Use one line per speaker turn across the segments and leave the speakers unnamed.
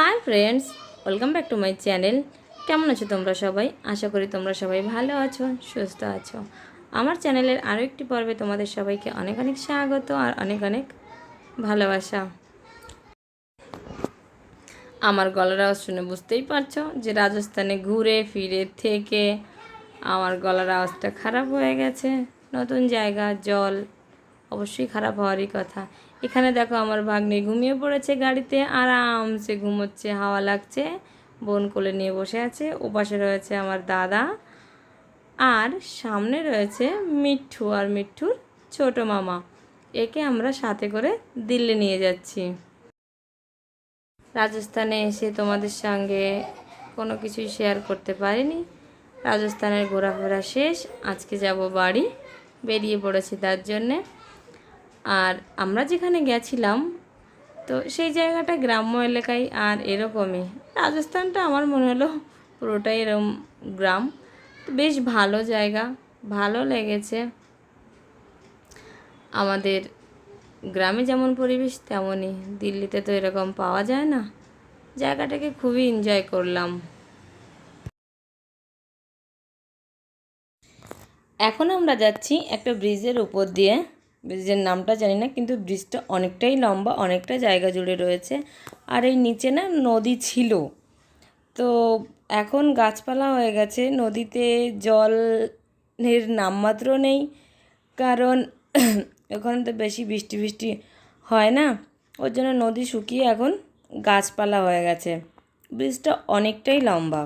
Hi friends, welcome back to my channel. কেমন আছো তোমরা সবাই? আশা করি তোমরা সবাই ভালো আছো, সুস্থ আছো। আমার চ্যানেলের আরও একটি পর্বে তোমাদের সবাইকে অনেক অনেক স্বাগত আর অনেক অনেক ভালোবাসা। আমার গলার আওয়াজ শুনে বুঝতেই পারছ যে রাজস্থানে ঘুরে ফিরে থেকে আমার গলার আওয়াজটা খারাপ হয়ে গেছে। নতুন জায়গা, জল অবশ্যই খারাপ হওয়ারই কথা। এখানে দেখো আমার ভাগ্নে ঘুমিয়ে পড়েছে গাড়িতে, আরামসে ঘুমোচ্ছে, হাওয়া লাগছে, বোন কোলে নিয়ে বসে আছে ওপাশে রয়েছে আমার দাদা আর সামনে রয়েছে মিঠু আর মিঠুর ছোট মামা। একে আমরা সাথে করে দিল্লি নিয়ে যাচ্ছি। রাজস্থানে এসে তোমাদের সঙ্গে কোনো কিছুই শেয়ার করতে পারিনি। রাজস্থানের ঘোরাফেরা শেষ, আজকে যাব বাড়ি, বেরিয়ে পড়েছি তার জন্যে। আর আমরা যেখানে গেছিলাম, তো সেই জায়গাটা গ্রাম্য এলাকায় আর এরকমই। রাজস্থানটা আমার মনে হলো পুরোটাই এরকম গ্রাম। তো বেশ ভালো জায়গা, ভালো লেগেছে। আমাদের গ্রামে যেমন পরিবেশ, তেমনই। দিল্লিতে তো এরকম পাওয়া যায় না। জায়গাটাকে খুবই এনজয় করলাম। এখন আমরা যাচ্ছি একটা ব্রিজের উপর দিয়ে। ব্রিজের নামটা জানি না, কিন্তু ব্রিজটা অনেকটাই লম্বা, অনেকটা জায়গা জুড়ে রয়েছে। আর এই নিচে না নদী ছিল। তো এখন গাছপালা হয়ে গেছে, নদীতে জলের নামমাত্র নেই, কারণ ওখানে তো বেশি বৃষ্টি বৃষ্টি হয় না। ওর জন্য নদী শুকিয়ে এখন গাছপালা হয়ে গেছে। ব্রিজটা অনেকটাই লম্বা।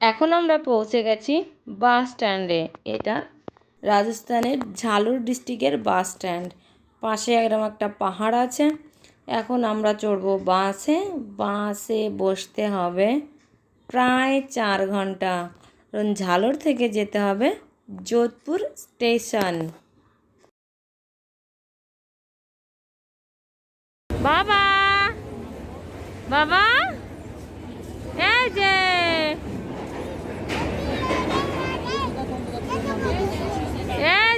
এখন আমরা পৌঁছে গেছি বাস স্ট্যান্ডে। এটা রাজস্থানের ঝালুর ডিস্ট্রিক্টের বাস স্ট্যান্ড। পাশে একদম একটা পাহাড় আছে। এখন আমরা চড়বো বাসে। বাসে বসতে হবে প্রায় চার ঘণ্টা। কারণ ঝালর থেকে যেতে হবে যোধপুর স্টেশন। বাবা! বাবা এই যে এই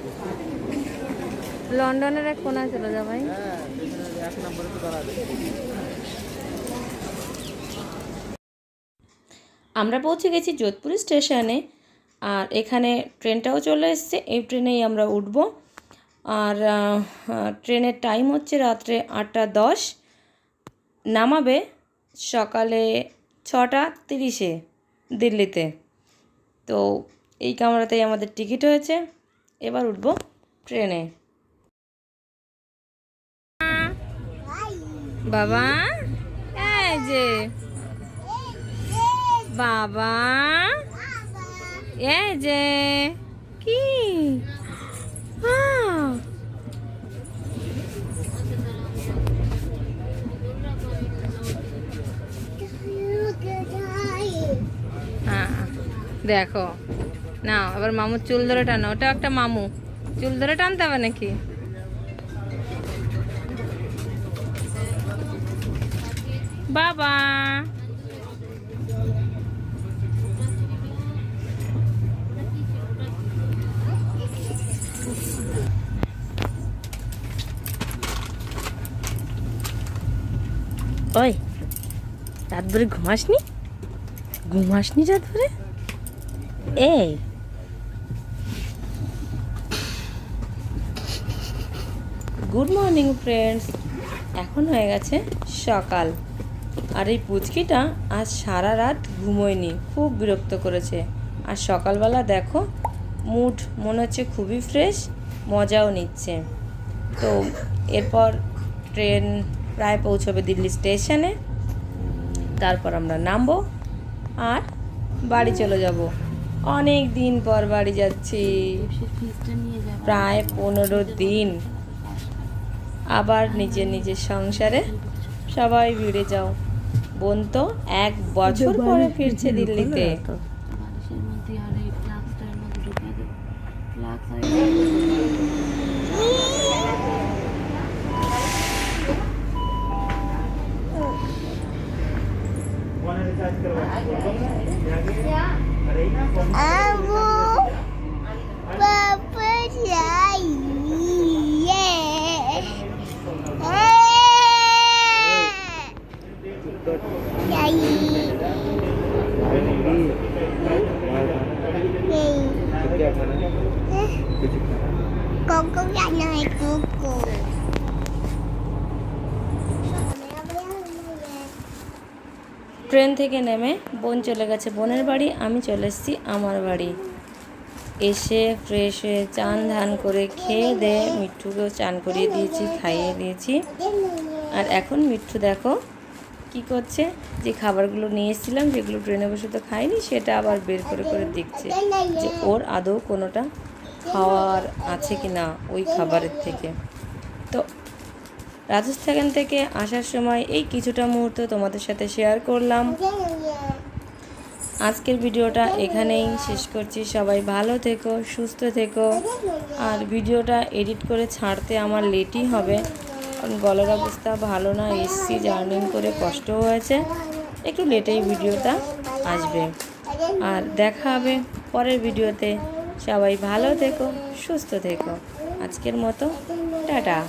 লন্ডনের এক কোনা চলে যা ভাই। আমরা পৌঁছে গেছি যোধপুর স্টেশনে, আর এখানে ট্রেনটাও চলে এসছে। এই ট্রেনেই আমরা উঠব। আর ট্রেনের টাইম হচ্ছে রাত্রে আটটা দশ। নামাবে সকালে ছটা তিরিশে দিল্লিতে। তো এই কামরাতেই আমাদের টিকিট হয়েছে। এবার উঠব ট্রেনে। बाबा? ऐजे बाबा? ऐजे की? हाँ। हाँ। देखो। ना अब मामू चुल धरे टानो ओटा एक मामू। चूल धरे टानते ना कि বাবা। ওই, রাত ভরে ঘুমাসনি ঘুমাসনি রাত ভরে এই। Good morning, friends. এখন হয়ে গেছে সকাল। আর এই পুচকিটা আজ সারা রাত ঘুমোয়নি, খুব বিরক্ত করেছে। আর সকালবেলা দেখো, মুড মনে হচ্ছে খুবই ফ্রেশ, মজাও নিচ্ছে। তো এরপর ট্রেন প্রায় পৌঁছবে দিল্লি স্টেশনে। তারপর আমরা নামবো আর বাড়ি চলে যাব। অনেক দিন পর বাড়ি যাচ্ছি। প্রায় পনেরো দিন। আবার নিজের নিজের সংসারে সবাই ভিড়ে যাও। বোন তো এক বছর পরে ফিরছে দিল্লিতে।
বালিশের
ট্রেন থেকে নেমে বোন চলে গেছে বোনের বাড়ি, আমি চলে এসেছি আমার বাড়ি। এসে ফ্রেশ হয়ে চান ধান করে খেয়ে দে, মিঠুকেও চান করিয়ে দিয়েছি, খাইয়ে দিয়েছি। আর এখন মিঠু দেখো কি করছে, যে খাবারগুলো নিয়ে এসেছিলাম, যেগুলো ট্রেনে বসে তো খাইনি, সেটা আবার বের করে করে দেখছে যে ওর আদৌ কোনোটা খাওয়ার আছে কি না ওই খাবারের থেকে। তো রাজস্থান থেকে আসার সময় এই কিছুটা মুহূর্ত তোমাদের সাথে শেয়ার করলাম। আজকের ভিডিওটা এখানেই শেষ করছি। সবাই ভালো থেকো, সুস্থ থেকো। আর ভিডিওটা এডিট করে ছাড়তে আমার লেটই হবে। কারণ গলার অবস্থা ভালো না এসছি জার্নিং করে কষ্ট হয়েছে। একটু লেটেই ভিডিওটা আসবে। আর দেখা হবে পরের ভিডিওতে। সবাই ভালো থেকো সুস্থ থেকো আজকের মতো টাটা.